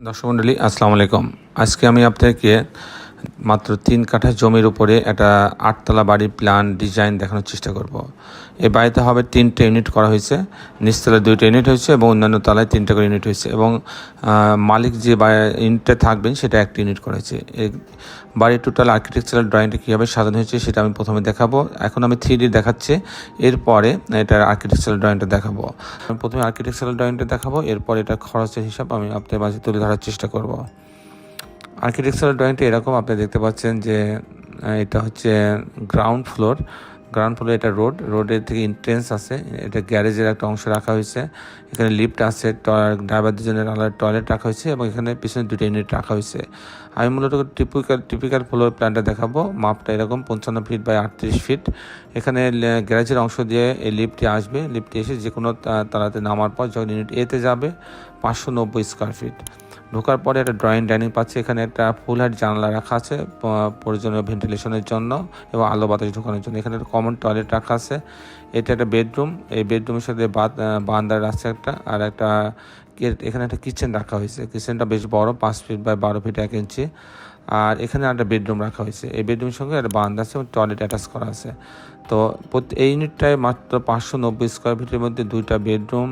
দর্শক মণ্ডলী আসসালামু আলাইকুম। আজকে আমি আপনাকে মাত্র তিন কাঠা জমির উপরে একটা আটতলা বাড়ির প্ল্যান ডিজাইন দেখানোর চেষ্টা করব। এই বাড়িতে হবে তিনটে ইউনিট করা হয়েছে। নিচতলায় দুইটা ইউনিট হয়েছে এবং অন্যান্য তলায় তিনটা করে ইউনিট হয়েছে এবং মালিক যে ইউনিটে থাকবেন সেটা একটা ইউনিট করা হয়েছে। এই বাড়ির টোটাল আর্কিটেকচারাল ড্রয়িংটা কীভাবে সাজানো হয়েছে সেটা আমি প্রথমে দেখাবো। এখন আমি থ্রি ডি দেখাচ্ছি। এরপরে এটার আর্কিটেকচারাল ড্রয়িংটা দেখাবো। আমি প্রথমে আর্কিটেকচারাল ড্রয়িংটা দেখাবো। এরপর এটা খরচের হিসাব আমি আপনার মাঝে তুলে ধরার চেষ্টা করব। আর্কিটেকচারাল ড্রয়িংটা এরকম আপনি দেখতে পাচ্ছেন যে এটা হচ্ছে গ্রাউন্ড ফ্লোর গ্রাউন্ড ফ্লোর এটা রোড রোডের থেকে ইন্ট্রেন্স আছে। এটা গ্যারেজের একটা অংশ রাখা হয়েছে। এখানে লিফট আছে ড্রাইভার দুজনের আলাদা টয়লেট রাখা হয়েছে এবং এখানে পিছনে দুটো ইউনিট রাখা হয়েছে। আমি মূলত টিপিক্যাল টিপিক্যাল ফ্লোর প্ল্যানটা দেখাবো। মাপটা এরকম, পঞ্চান্ন ফিট বাই আটত্রিশ ফিট এখানে গ্যারেজের অংশ দিয়ে এই লিফটটি আসবে। লিফটটি এসে যে কোনো তালাতে নামার পর যখন ইউনিট এতে যাবে, পাঁচশো নব্বই স্কোয়ার ফিট ঢোকার পরে একটা ড্রয়িং ডাইনিং পাচ্ছে। এখানে একটা ফুল হাইট জানলা রাখা আছে প্রয়োজনীয় ভেন্টিলেশনের জন্য এবং আলো বাতাস ঢোকানোর জন্য। এখানে একটা কমন টয়লেট রাখা আছে। এটা একটা বেডরুম এই বেডরুমের সাথে বারান্দার আছে একটা, আর একটা এখানে একটা কিচেন রাখা হয়েছে। কিচেনটা বেশ বড়, পাঁচ ফিট বাই বারো ফিট এক ইঞ্চি আর এখানে একটা বেডরুম রাখা হয়েছে। এই বেডরুমের সঙ্গে একটা বারান্দা আছে এবং টয়লেট অ্যাটাচ করা আছে। তো এই ইউনিটটায় মাত্র পাঁচশো নব্বই স্কোয়ার ফিটের মধ্যে দুইটা বেডরুম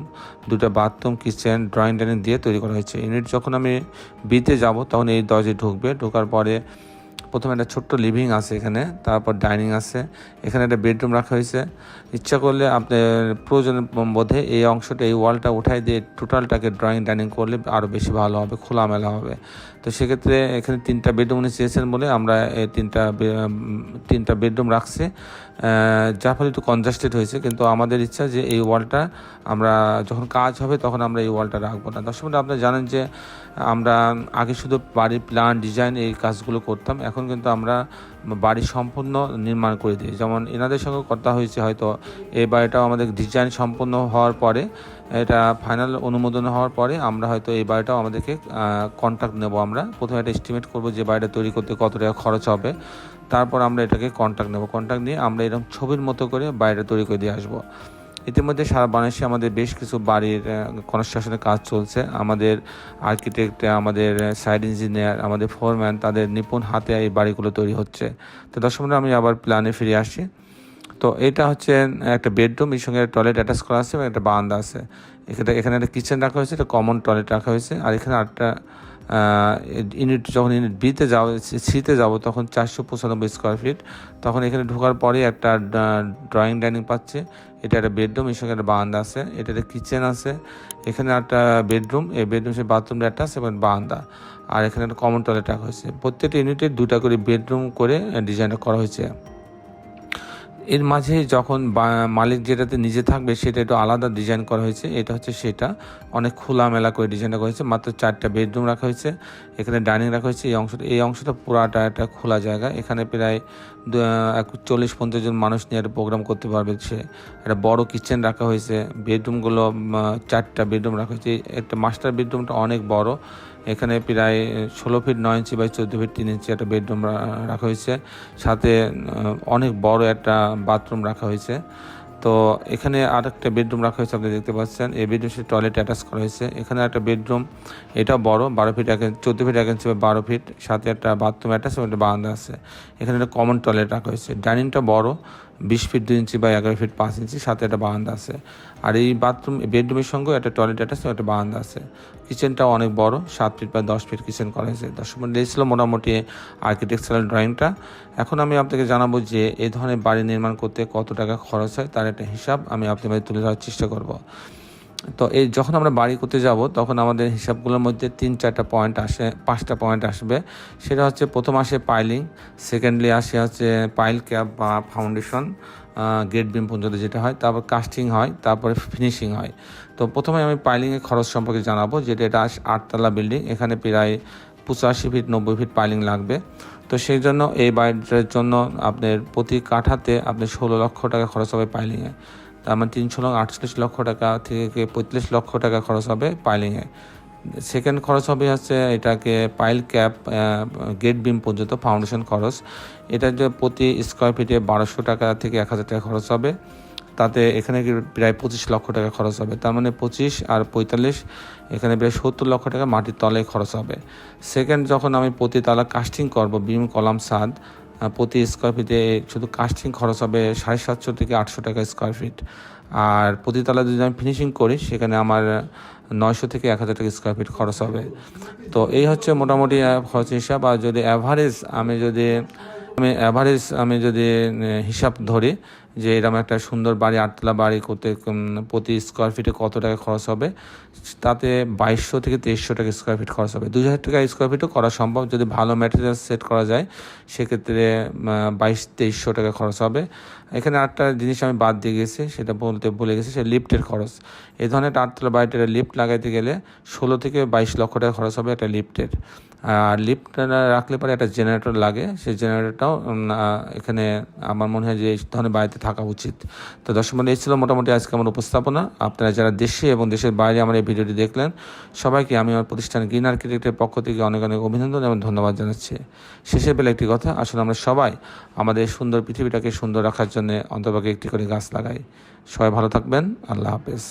দুটা বাথরুম কিচেন ড্রয়িং ডাইনিং দিয়ে তৈরি করা হয়েছে। ইউনিট যখন আমি বিতে যাব, তখন এই দরজায় ঢুকবে। ঢোকার পরে প্রথমে একটা ছোট্ট লিভিং আছে এখানে, তারপর ডাইনিং আছে। এখানে একটা বেডরুম রাখা হয়েছে। ইচ্ছা করলে আপনি প্রয়োজনের বোধে এই অংশটা, এই ওয়ালটা উঠাই দিয়ে টোটালটাকে ড্রয়িং ডাইনিং করলে আরও বেশি ভালো হবে, খোলামেলা হবে। তো সেক্ষেত্রে এখানে তিনটা বেডরুম উনি চেয়েছেন বলে আমরা এই তিনটা তিনটা বেডরুম রাখছি। যার ফলে একটু কনজাস্টেড হয়েছে, কিন্তু আমাদের ইচ্ছা যে এই ওয়ালটা আমরা যখন কাজ হবে তখন আমরা এই ওয়ালটা রাখব না। দর্শক আপনারা জানেন যে আমরা আগে শুধু বাড়ির প্ল্যান ডিজাইন এই কাজগুলো করতাম, এখন কিন্তু আমরা বাড়ি সম্পূর্ণ নির্মাণ করে দিই যেমন এনাদের সঙ্গে কথা হয়েছে হয়তো এই বাড়িটাও আমাদের ডিজাইন সম্পূর্ণ হওয়ার পরে, এটা ফাইনাল অনুমোদন হওয়ার পরে আমরা হয়তো এই বাড়িটাও আমাদেরকে কন্ট্রাক্ট নেব আমরা। প্রথমে একটা এস্টিমেট করব যে বাড়িটা তৈরি করতে কত টাকা খরচ হবে। তারপর আমরা এটাকে কন্ট্রাক্ট নেব। কন্ট্রাক্ট নিয়ে আমরা এরকম ছবির মতো করে বাড়িটা তৈরি করে দিয়ে আসব। ইতিমধ্যে সারা বাংলাদেশে আমাদের বেশ কিছু বাড়ির কনস্ট্রাকশনের কাজ চলছে। আমাদের আর্কিটেক্ট আমাদের সাইড ইঞ্জিনিয়ার আমাদের ফোরম্যান তাদের নিপুণ হাতে এই বাড়িগুলো তৈরি হচ্ছে। তো দর্শক আমি আবার প্ল্যানে ফিরে আসি তো এটা হচ্ছে একটা বেডরুম এর সঙ্গে টয়লেট অ্যাটাচ করা আছে এবং একটা বারান্দা আছে। এখানে এখানে একটা কিচেন রাখা হয়েছে, একটা কমন টয়লেট রাখা হয়েছে। আর এখানে আরেকটা ইউনিট যখন ইউনিট বিতে যাব সিতে যাব, তখন চারশো পঁচানব্বই স্কোয়ার ফিট তখন এখানে ঢোকার পরে একটা ড্রয়িং ডাইনিং পাচ্ছে। এটা একটা বেডরুম এর সঙ্গে একটা বারান্দা আছে। এটা একটা কিচেন আছে। এখানে একটা বেডরুম এই বেডরুম সে বাথরুম একটা আছে এবং বারান্দা। আর এখানে একটা কমন টয়লেট রাখা হয়েছে। প্রত্যেকটা ইউনিটে দুটা করে বেডরুম করে ডিজাইনটা করা হয়েছে। এর মাঝে যখন মালিক যেটাতে নিজে থাকবে, সেটা একটু আলাদা ডিজাইন করা হয়েছে। এটা হচ্ছে সেটা। অনেক খোলামেলা করে ডিজাইনটা করা হয়েছে। মাত্র চারটা বেডরুম রাখা হয়েছে। এখানে ডাইনিং রাখা হয়েছে। এই অংশটা এই অংশটা পুরাটা একটা খোলা জায়গা। এখানে প্রায় চল্লিশ পঞ্চাশ জন মানুষ নিয়ে একটা প্রোগ্রাম করতে পারবে সে। একটা বড় কিচেন রাখা হয়েছে। বেডরুমগুলো চারটা বেডরুম রাখা হয়েছে। একটা মাস্টার বেডরুমটা অনেক বড়। এখানে প্রায় ষোলো ফিট নয় ইঞ্চি বাই চোদ্দ ফিট তিন ইঞ্চি একটা বেডরুম রাখা হয়েছে। সাথে অনেক বড় একটা বাথরুম রাখা হয়েছে। তো এখানে আর একটা বেডরুম রাখা হয়েছে, আপনি দেখতে পাচ্ছেন। এই বেডরুম সে টয়লেট অ্যাটাচ করা হয়েছে। এখানে একটা বেডরুম এটা বড়, বারো ফিট এক চোদ্দ ফিট এক ইঞ্চি বা বারো ফিট। সাথে একটা বাথরুম অ্যাটাচ এবং একটা বারান্দা আছে। এখানে একটা কমন টয়লেট রাখা হয়েছে। ডাইনিংটা বড় বিশ ফিট দুই ইঞ্চি বা এগারো ফিট পাঁচ ইঞ্চি সাথে একটা বারান্দা আছে। আর এই বাথরুম বেডরুমের সঙ্গে একটা টয়লেট অ্যাটাচ একটা বারান্দা আছে। কিচেনটাও অনেক বড় সাত ফিট বা দশ ফিট কিচেন করা হয়েছে। দর্শক মন্ডলী, এই ছিল মোটামুটি আর্কিটেকচারাল ড্রয়িংটা এখন আমি আপনাকে জানাব যে এই ধরনের বাড়ি নির্মাণ করতে কত টাকা খরচ হয় তার একটা হিসাব আমি আপনার তুলে ধরার চেষ্টা করব। তো এই যখন আমরা বাড়ি করতে যাব, তখন আমাদের হিসাবগুলোর মধ্যে তিন, চারটা পয়েন্ট আসে, পাঁচটা পয়েন্ট আসবে। সেটা হচ্ছে প্রথম আসে পাইলিং সেকেন্ডলি আসে হচ্ছে পাইল ক্যাপ বা ফাউন্ডেশন গেট বিম পর্যন্ত যেটা হয়, তারপর কাস্টিং হয়, তারপরে ফিনিশিং হয়। তো প্রথমে আমি পাইলিংয়ের খরচ সম্পর্কে জানাব, যেটা এটা আটতলা বিল্ডিং এখানে প্রায় পঁচাশি ফিট নব্বই ফিট পাইলিং লাগবে। তো সেই জন্য এই বাড়িটার জন্য আপনার প্রতি কাঠাতে আপনার ষোলো লক্ষ টাকা খরচ হবে পাইলিংয়ে তার মানে তিনশো আটচল্লিশ লক্ষ টাকা থেকে পঁয়ত্রিশ লক্ষ টাকা খরচ হবে পাইলিংয়ে। সেকেন্ড খরচ হবে হচ্ছে এটাকে পাইল ক্যাপ গেট বিম পর্যন্ত ফাউন্ডেশন খরচ। এটা যে প্রতি স্কোয়ার ফিটে বারোশো টাকা থেকে এক হাজার টাকা খরচ হবে। তাতে এখানে প্রায় পঁচিশ লক্ষ টাকা খরচ হবে। তার মানে পঁচিশ আর পঁয়তাল্লিশ, এখানে প্রায় সত্তর লক্ষ টাকা মাটির তলে খরচ হবে। সেকেন্ড যখন আমি প্রতি তালা কাস্টিং করব, বিম, কলাম, সাদ প্রতি স্কোয়ার ফিটে শুধু কাস্টিং খরচ হবে সাড়ে সাতশো থেকে আটশো টাকা স্কোয়ার ফিট আর প্রতি তালা যদি আমি ফিনিশিং করি, সেখানে আমার নয়শো থেকে এক হাজার টাকা স্কোয়ার ফিট খরচ হবে। তো এই হচ্ছে মোটামুটি খরচ হিসাব। আর যদি অ্যাভারেজ আমি যদি, আমি অ্যাভারেজ আমি যদি হিসাব ধরি যে এরকম একটা সুন্দর বাড়ি, আটতলা বাড়ি করতে প্রতি স্কোয়ার ফিটে কত টাকা খরচ হবে? তাতে বাইশশো থেকে তেইশশো টাকা স্কোয়ার ফিট খরচ হবে। দুই হাজার টাকা স্কোয়ার ফিটও করা সম্ভব। যদি ভালো ম্যাটেরিয়াল সেট করা যায়, সেক্ষেত্রে বাইশ, তেইশশো টাকা খরচ হবে। এখানে আটটা জিনিস আমি বাদ দিয়ে গেছি, সেটা বলতে ভুলে গেছি, সেটা লিফটের খরচ। এই ধরনের একটা আটতলা বাড়িতে লিফট লাগাইতে গেলে ষোলো থেকে বাইশ লক্ষ টাকা খরচ হবে একটা লিফটের আর লিফট রাখলে পরে একটা জেনারেটর লাগে। সেই জেনারেটরটাও এখানে আমার মনে হয় যে এই ধরনের বাড়িতে থাকা উচিত। তো দর্শক বন্ধু এই ছিল মোটামুটি আজকে আমার উপস্থাপনা। আপনারা যারা দেশে এবং দেশের বাইরে আমার এই ভিডিওটি দেখলেন, সবাইকে আমি আমার প্রতিষ্ঠান গ্রিন আর্কিটেক্টের পক্ষ থেকে অনেক অনেক অভিনন্দন এবং ধন্যবাদ জানাচ্ছি। শেষে বেলা একটি কথা আসলে আমরা সবাই আমাদের সুন্দর পৃথিবীটাকে সুন্দর রাখার জন্য অন্তর্ভাগে একটি করে গাছ লাগাই। সবাই ভালো থাকবেন, আল্লাহ হাফেজ।